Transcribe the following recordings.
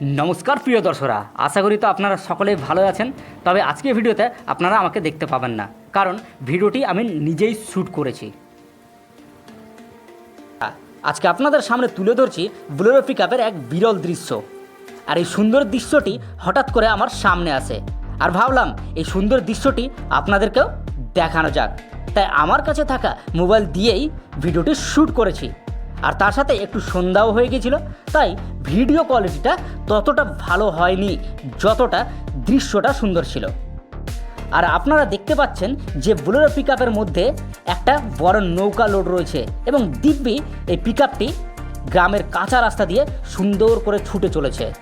নমস্কার প্রিয় দর্শকরা, আশা করি তো আপনারা সকলেই ভালো আছেন। তবে আজকের ভিডিওতে আপনারা আমাকে দেখতে পাবেন না, কারণ ভিডিওটি আমি নিজেই শ্যুট করেছি। আজকে আপনাদের সামনে তুলে ধরছি বুলেরো পিকআপের এক বিরল দৃশ্য। আর এই সুন্দর দৃশ্যটি হঠাৎ করে আমার সামনে আসে। আর ভাবলাম, এই সুন্দর দৃশ্যটি আপনাদেরকেও দেখানো যাক। তাই আমার কাছে থাকা মোবাইল দিয়েই ভিডিওটি শ্যুট করেছি। আর তার সাথে একটু সন্ধ্যাও হয়ে গেছিল, তাই ভিডিও কোয়ালিটিটা ততটা ভালো হয়নি, যতটা দৃশ্যটা সুন্দর ছিল। আর আপনারা দেখতে পাচ্ছেন যে বুলেরো পিক মধ্যে একটা বড় নৌকা লোড রয়েছে এবং দিব্যি এই পিক গ্রামের কাঁচা রাস্তা দিয়ে সুন্দর করে ছুটে চলেছে।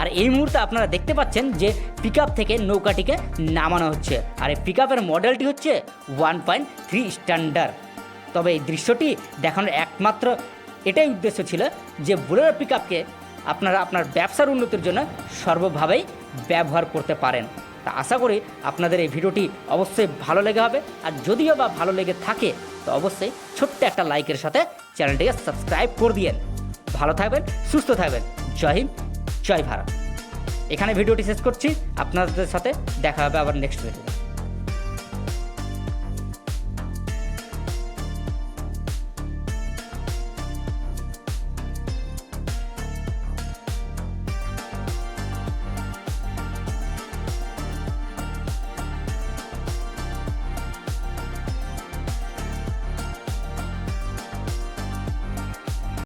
আর এই মুহূর্তে আপনারা দেখতে পাচ্ছেন যে পিকআপ থেকে নৌকাটিকে নামানো হচ্ছে। আর এই পিকআপের মডেলটি হচ্ছে ওয়ান পয়েন্ট থ্রি স্ট্যান্ডার্ড তবে এই দৃশ্যটি দেখানোর একমাত্র এটাই উদ্দেশ্য ছিল যে বুলেরো পিকআপকে আপনারা আপনার ব্যবসার উন্নতির জন্য সর্বভাবেই ব্যবহার করতে পারেন। তা আশা করি আপনাদের এই ভিডিওটি অবশ্যই ভালো লেগে হবে। আর যদিও বা ভালো লেগে থাকে, তো অবশ্যই ছোট্ট একটা লাইকের সাথে চ্যানেলটিকে সাবস্ক্রাইব করে দিয়েন। ভালো থাকবেন, সুস্থ থাকবেন। জয় হিন্দ। জয় ভারত। এখানে ভিডিওটি শেষ করছি। আপনাদের সাথে দেখা হবে আবার নেক্সট ভিডিও